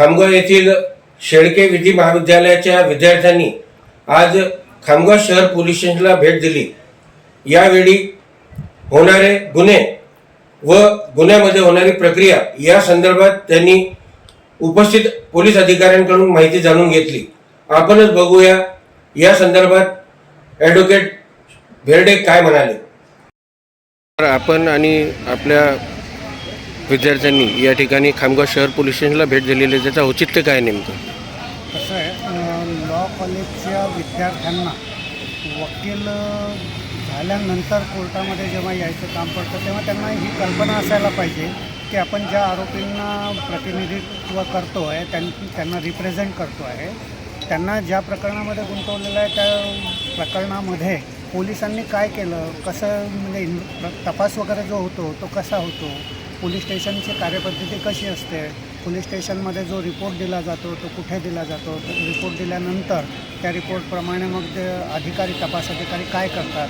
खामगाव येथील शेळके विधी महाविद्यालयाच्या विद्यार्थ्यांनी आज खामगाव शहर पोलीस स्टेशनला भेट दिली. यावेळी होणारे गुन्हे व गुन्ह्यामध्ये होणारी प्रक्रिया या संदर्भात त्यांनी उपस्थित पोलीस अधिकाऱ्यांकडून माहिती जाणून घेतली. आपणच बघूया या संदर्भात ॲडव्होकेट भेर्डे काय म्हणाले. तर आपण आणि आपल्या विद्यार्थ्यांनी या ठिकाणी खामगाव शहर पोलीस स्टेशनला भेट दिलेली आहे. त्याचं औचित्य काय नेमकं? कसं आहे लॉ कॉलेजच्या विद्यार्थ्यांना वकील झाल्यानंतर कोर्टामध्ये जेव्हा यायचं काम पडतं तेव्हा त्यांना ही कल्पना असायला पाहिजे की आपण ज्या आरोपींना प्रतिनिधित्व करतो आहे त्यां त्यांना रिप्रेझेंट करतो आहे त्यांना ज्या प्रकरणामध्ये गुंतवलेलं आहे त्या प्रकरणामध्ये पोलिसांनी काय केलं? कसं म्हणजे तपास वगैरे जो होतो तो कसा होतो? पोलीस स्टेशनची कार्यपद्धती कशी असते? पोलीस स्टेशनमध्ये जो रिपोर्ट दिला जातो तो कुठे दिला जातो? तो रिपोर्ट दिल्यानंतर त्या रिपोर्टप्रमाणे मग ते अधिकारी तपास अधिकारी काय करतात?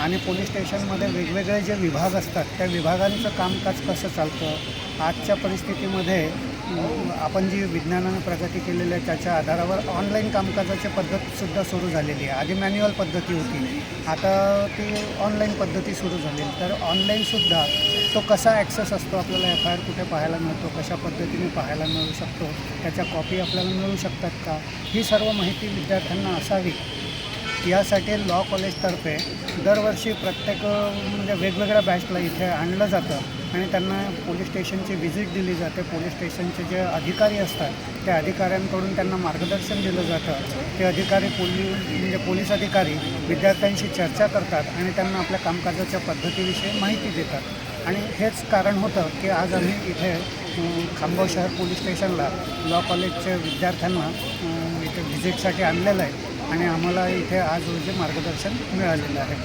आणि पोलीस स्टेशनमध्ये वेगवेगळे जे विभाग असतात त्या विभागांचं कामकाज कसं चालतं? आजच्या परिस्थितीमध्ये आपण जी विज्ञानानं प्रगती केलेली आहे त्याच्या आधारावर ऑनलाईन कामकाजाची पद्धतसुद्धा सुरू झालेली आहे. आधी मॅन्युअल पद्धती होती. आता ती ऑनलाईन पद्धती सुरू झाली. तर ऑनलाईनसुद्धा तो कसा ॲक्सेस असतो आपल्याला एफ आय आर कुठे पाहायला मिळतो कशा पद्धतीने पाहायला मिळू शकतो त्याच्या कॉपी आपल्याला मिळू शकतात का? ही सर्व माहिती विद्यार्थ्यांना असावी. यासाठी लॉ कॉलेजतर्फे दरवर्षी प्रत्येक म्हणजे वेगवेगळ्या बॅचला इथे आणलं जातं आणि त्यांना पोलीस स्टेशनची व्हिजिट दिली जाते. पोलीस स्टेशनचे जे अधिकारी असतात त्या अधिकाऱ्यांकडून त्यांना मार्गदर्शन दिलं जातं. ते अधिकारी पोली म्हणजे पोलीस अधिकारी विद्यार्थ्यांशी चर्चा करतात आणि त्यांना आपल्या कामकाजाच्या पद्धतीविषयी माहिती देतात. आणि हेच कारण होतं की आज आम्ही इथे खामगाव शहर पोलीस स्टेशनला लॉ कॉलेजच्या विद्यार्थ्यांना इथे व्हिजिटसाठी आणलेलं आहे. आणि आम्हाला इथे आज रोजी मार्गदर्शन मिळालेलं आहे.